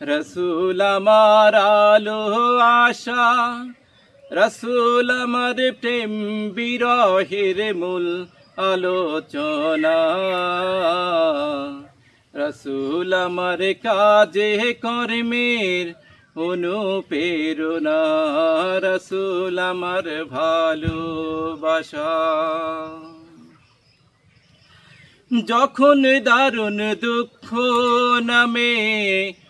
রসুল আমার আলো আশা, রসুল আমার প্রেম বিরহের মূল আলোচনা। রসুল আমার কাজে কর্মের অনুপ্রেরণা, রসুল আমার ভালোবাসা। যখন দারুণ দুঃখ নামে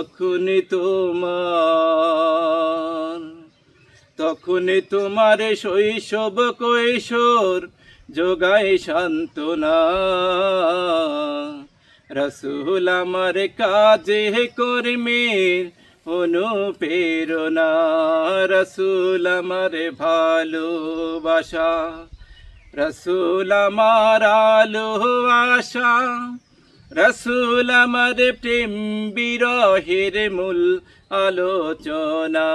তখন তোমার তখন তোমার শৈশব কৈশোর যোগায় সান্ত্বনা। রসুল আমার কাজে কর্মের অনুপ্রেরণা, রসুল আমার ভালোবাসা, রসুল আমার আলো আশা রসুল আমার প্রেম বিরহের মূল আলোচনা।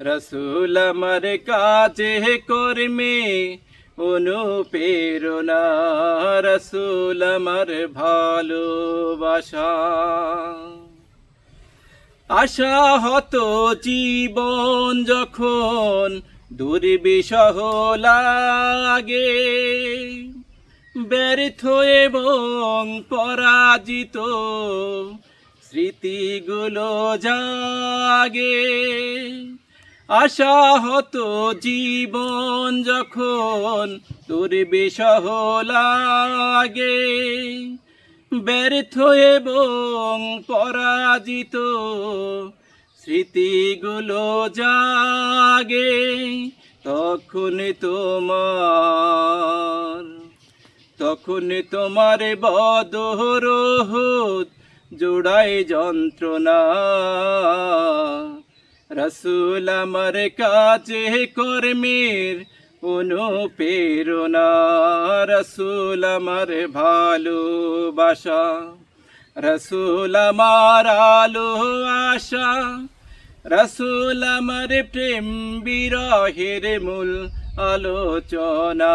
রসুল আমার কাজে কর্মে অনুপ্রেরণা। রসুল আমার ভালোবাসা। আশা হতো জীবন যখন দুর্বিষহ লাগে। ব্যর্থ এবং পরাজিত। স্মৃতিগুলো জাগে। আশা হতো জীবন যখন দুর্বিষহ লাগে। ব্যর্থ এবং পরাজিত। স্মৃতিগুলো জাগে। তখন তোমার তখন তোমার বদর জোড়াই যন্ত্রণা। রসুল আমার কাজে কর্মের অনুপ্রেরণা। রসুল আমার ভালোবাসা। রসুল আমার আলো আশা। রসুল আমার প্রেম বিরহের মূল আলোচনা।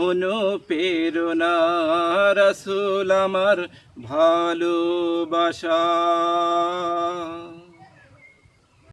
অনুপ্রেরণা রসুল আমার ভালোবাসা।